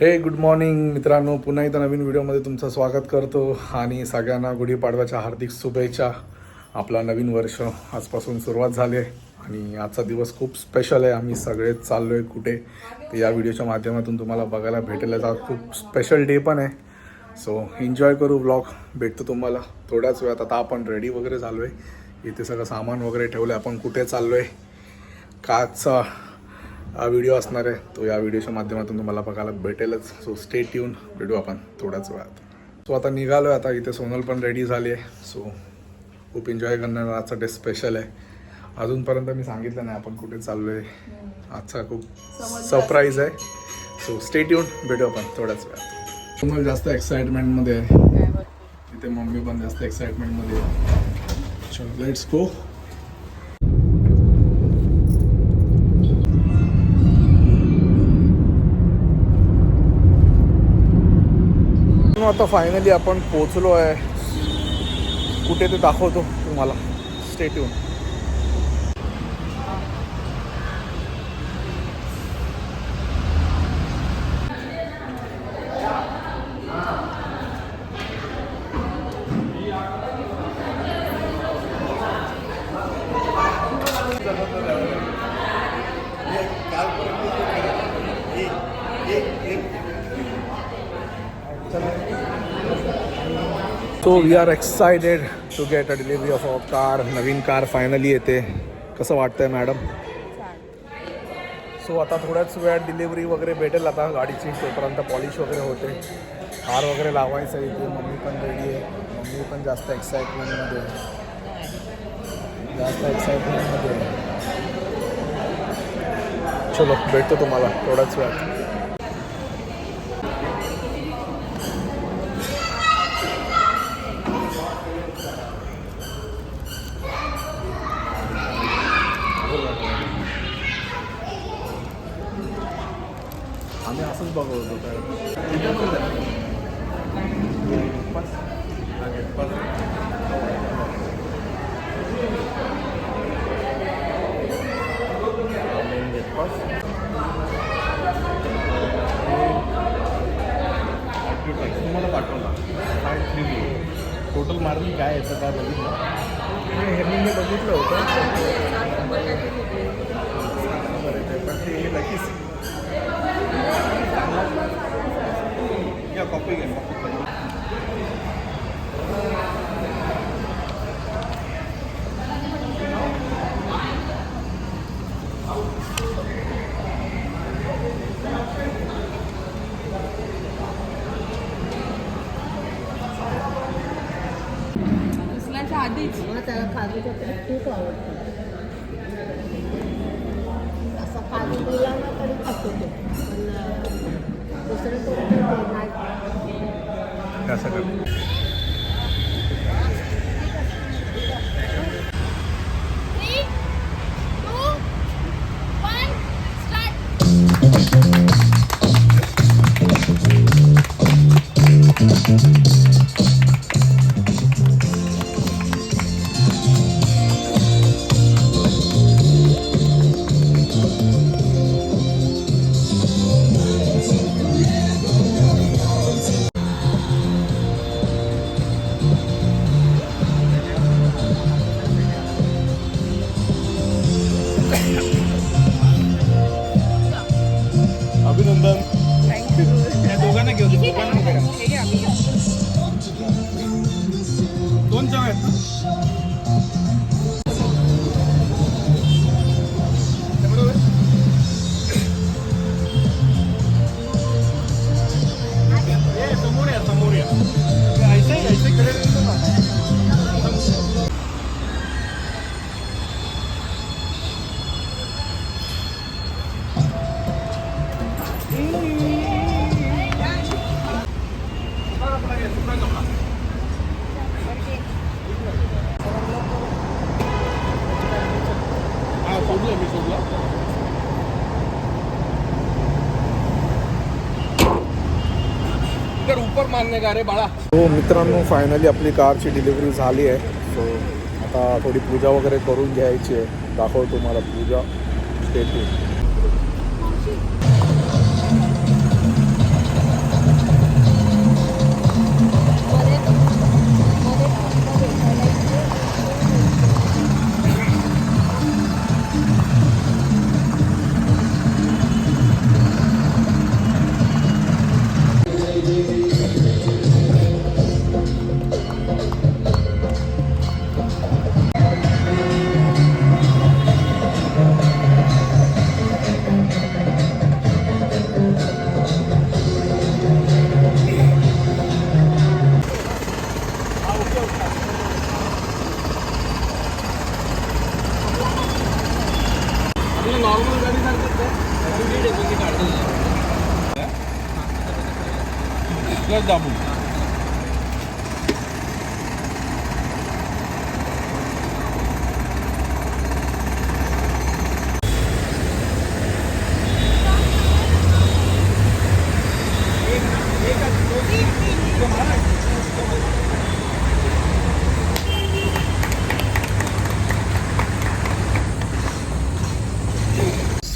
हे good morning मित्रांनो. पुन्हा एकदा नवीन व्हिडिओमध्ये तुमचं स्वागत करतो आणि सगळ्यांना गुढीपाडव्याच्या हार्दिक शुभेच्छा. आपला नवीन वर्ष आजपासून सुरुवात झाली आहे आणि आजचा दिवस खूप स्पेशल आहे. आम्ही सगळे चाललो आहे कुठे? तर या व्हिडिओच्या माध्यमातून तुम्हाला बघायला भेटेल आज खूप स्पेशल डे पण आहे. सो एन्जॉय करू ब्लॉग भेटतो तुम्हाला थोड्याच वेळात. आता आपण रेडी वगैरे झालो आहे इथे सगळं सामान वगैरे ठेवलं आहे आपण कुठे चाललो आहे काचा हा व्हिडिओ असणार आहे. तो या व्हिडिओच्या माध्यमातून तुम्हाला बघायला भेटेलच. सो स्टेट येऊन भेटू आपण थोड्याच वेळात. सो आता निघालो आहे आता इथे सोनल पण रेडी झाली आहे. सो खूप एन्जॉय करणार. आजचा डे स्पेशल आहे. अजूनपर्यंत मी सांगितलं नाही आपण कुठे चाललो आहे आजचा खूप सरप्राईज आहे. सो स्टेट येऊन भेटू आपण थोड्याच वेळात. सोनल जास्त एक्साइटमेंटमध्ये आहे. तिथे मम्मी पण जास्त एक्साइटमेंटमध्ये आहे. चलो लेट्स गो आता फायनली आपण पोचलो आहे. कुठे ते दाखवतो तुम्हाला. State so we are excited to get a delivery of our car Naveen car finally येते. कसं वाटतंय मॅडम सो आता थोड्याच वेळात डिलिव्हरी वगैरे भेटेल. आता गाडीची तोपर्यंत पॉलिश वगैरे होते. कार वगैरे लावायचं आहे इथे. मम्मी पण रेडी आहे. मम्मी पण जास्त एक्साइटमेंटमध्ये आहे. जास्त एक्साइटमेंटमध्ये आहे. चलो भेटतो तुम्हाला थोड्याच वेळात. आम्ही असंच बघत होतो काय పప్పు ఇవ్వండి పప్పు नाही अभिनंदन या दोघांना घेऊ दे, दोघांना. दोन चव आहेत ना? कर ऊपर मानने का रे बाळा हो मित्रांनो फायनली आपली कारची डिलिव्हरी झाली आहे. सो आता थोडी पूजा वगैरे करून घ्यायची आहे. दाखव तुम्हाला Pooja. State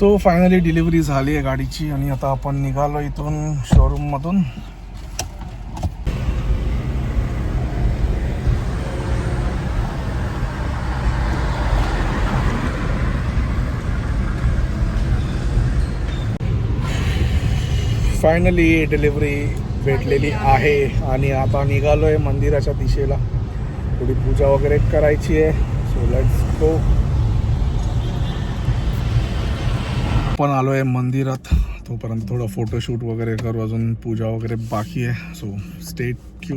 so finally delivery झाली आहे गाडीची आणि आता आपण निघालो इथून शोरूममधून फायनली डिलिव्हरी भेटलेली आहे आणि आता निघालो आहे मंदिराच्या दिशेला. थोडी पूजा वगैरे करायची आहे. सो लेट्स गो आपण आलो आहे मंदिरात. तोपर्यंत थोडं फोटोशूट वगैरे करू. अजून पूजा वगैरे बाकी आहे. सो स्टेट क्यू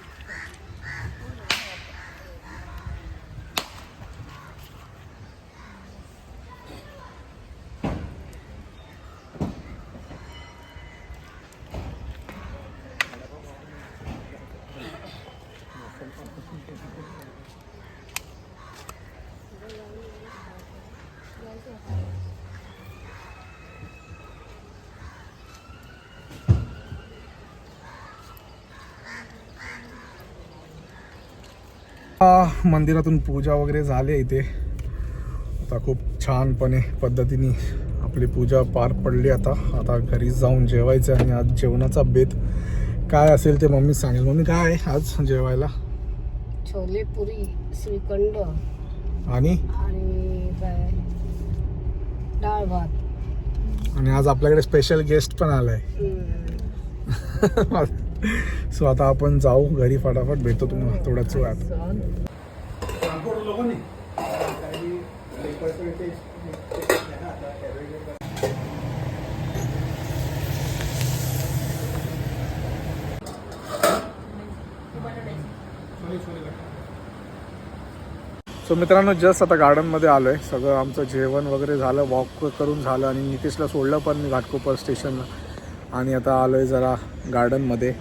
मंदिरातून पूजा वगैरे झाली इथे. आता खूप छानपणे पद्धतीने आपली पूजा पार पडली आता. आता घरी जाऊन जेवायचं आणि आज जेवणाचा बेत काय असेल ते मम्मी सांगेल. मम्मी काय आहे आज जेवायला? छोले पुरी श्रीखंड आणि? आणि काय? डाळ भात. आणि आज आपल्याकडे स्पेशल गेस्ट पण आलाय. सो आता आपण जाऊ घरी फटाफट भेटतो तुम्हाला थोड्याच वेळात. सो मित्रांनो जस्ट आता गार्डनमध्ये आलो आहे सगळं आमचं जेवण वगैरे झालं वॉक करून झालं आणि नितीशला सोडलं पण मी घाटकोपर स्टेशनला आणि आता आलो आहे जरा गार्डनमध्ये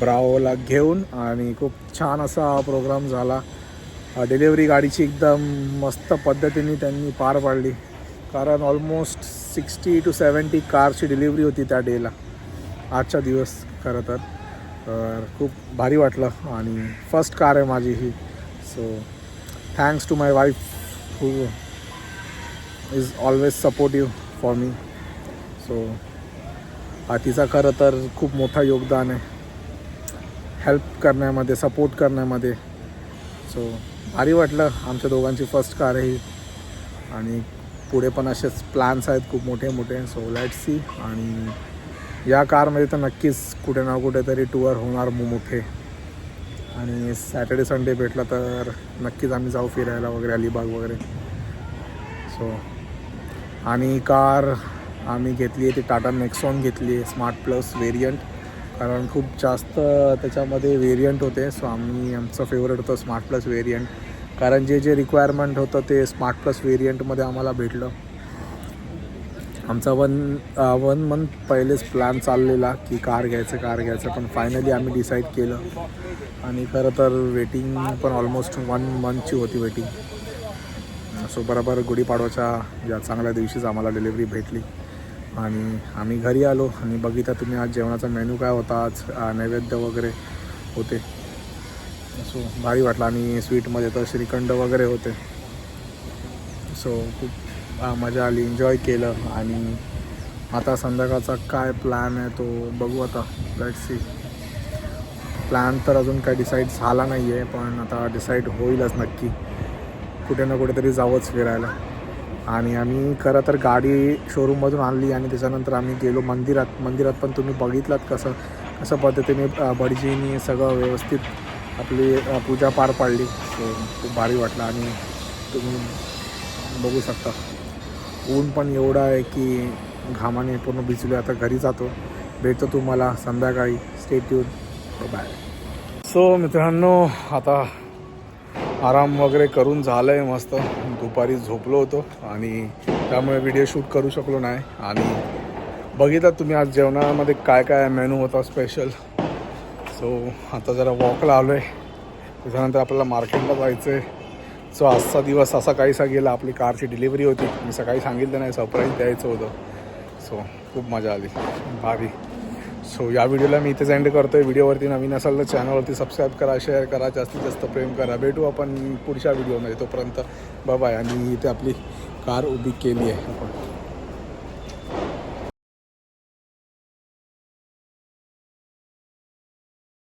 ब्रावोला घेऊन आणि खूप छान असा प्रोग्राम झाला. डिलेवरी गाडीची एकदम मस्त पद्धतीने त्यांनी पार पाडली. कारण ऑलमोस्ट सिक्स्टी टू सेवन्टी कारची डिलिव्हरी होती त्या डेला आजचा दिवस खरं तर. तर खूप भारी वाटलं आणि फर्स्ट कार आहे माझी ही. So thanks to my wife who is always supportive for me so तिचा खरं तर खूप मोठा योगदान आहे. हेल्प करण्यामध्ये सपोर्ट करण्यामध्ये. सो भारी वाटलं. आमच्या दोघांची फर्स्ट कार आहे आणि पुढे पण असेच प्लॅन्स आहेत खूप मोठे मोठे. सो लेट सी आणि या कारमध्ये तर नक्कीच कुठे ना कुठेतरी टूर होणार मोठे आणि सॅटर्डे संडे भेटला तर नक्कीच आम्ही जाऊ फिरायला वगैरे अलिबाग वगैरे. सो आणि कार आम्ही घेतली आहे ती टाटा नेक्सॉन घेतली आहे स्मार्ट प्लस वेरियंट कारण खूप जास्त त्याच्यामध्ये वेरियंट होते सो आम्ही आमचं फेवरेट होतं स्मार्ट प्लस वेरियंट कारण जे जे रिक्वायरमेंट होतं ते स्मार्ट प्लस वेरियंटमध्ये आम्हाला भेटलं. आमचा वन वन मंथ पहिलेच प्लॅन चाललेला की कार घ्यायचं कार घ्यायचं पण फायनली आम्ही डिसाईड केलं. आणि खरं तर वेटिंग पण ऑलमोस्ट वन मंथची होती वेटिंग सो बरोबर गुढीपाडवाच्या या चांगल्या दिवशीच आम्हाला डिलिव्हरी भेटली. आणि आम्ही घरी आलो आणि बघितलं तुम्ही आज जेवणाचा मेनू काय होता आज नैवेद्य वगैरे होते. सो भारी वाटलं. आणि स्वीटमध्ये तर श्रीखंड वगैरे होते. सो खूप मजा आली एन्जॉय केलं. आणि आता संध्याकाळचा काय प्लॅन आहे तो बघू आता. लेट सी प्लॅन तर अजून काही डिसाईड झाला नाही आहे पण आता डिसाईड होईलच नक्की. कुठे ना कुठेतरी जावंच फिरायला. आणि आम्ही खरं तर गाडी शोरूममधून आणली आणि त्याच्यानंतर आम्ही गेलो मंदिरात. मंदिरात पण तुम्ही बघितलात कसं कसं पद्धतीने भटजीनी सगळं व्यवस्थित आपली पूजा पार पाडली. सो खूप भारी वाटलं आणि तुम्ही बघू शकता. ऊन पण एवढं आहे की घामाने पूर्ण भिजलो आता घरी जातो. भेटतो तुम्हाला संध्याकाळी. स्टेट्यूड बाय सो मित्रांनो आता आराम वगैरे करून झालं आहे मस्त. दुपारी झोपलो होतो आणि त्यामुळे व्हिडिओ शूट करू शकलो नाही. आणि बघितलं तुम्ही आज जेवणामध्ये काय काय मेनू होता स्पेशल सो आता जरा वॉकला आलो आहे त्याच्यानंतर आपल्याला मार्केटला जायचं आहे सो आजचा दिवस असा काहीसा गेला. आपली कारची डिलिव्हरी होती. मी सकाळी सांगितलं नाही सरप्राईज द्यायचं होतं. सो खूप मजा आली. भारी. सो या व्हिडिओला मी इथेच एंड करतो आहे व्हिडिओवरती नवीन असाल तर चॅनलवरती सबस्क्राईब करा शेअर करा जास्तीत जास्त प्रेम करा. भेटू आपण पुढच्या व्हिडिओमध्ये तोपर्यंत बाय आणि इथे आपली कार उभी केली आहे. आपण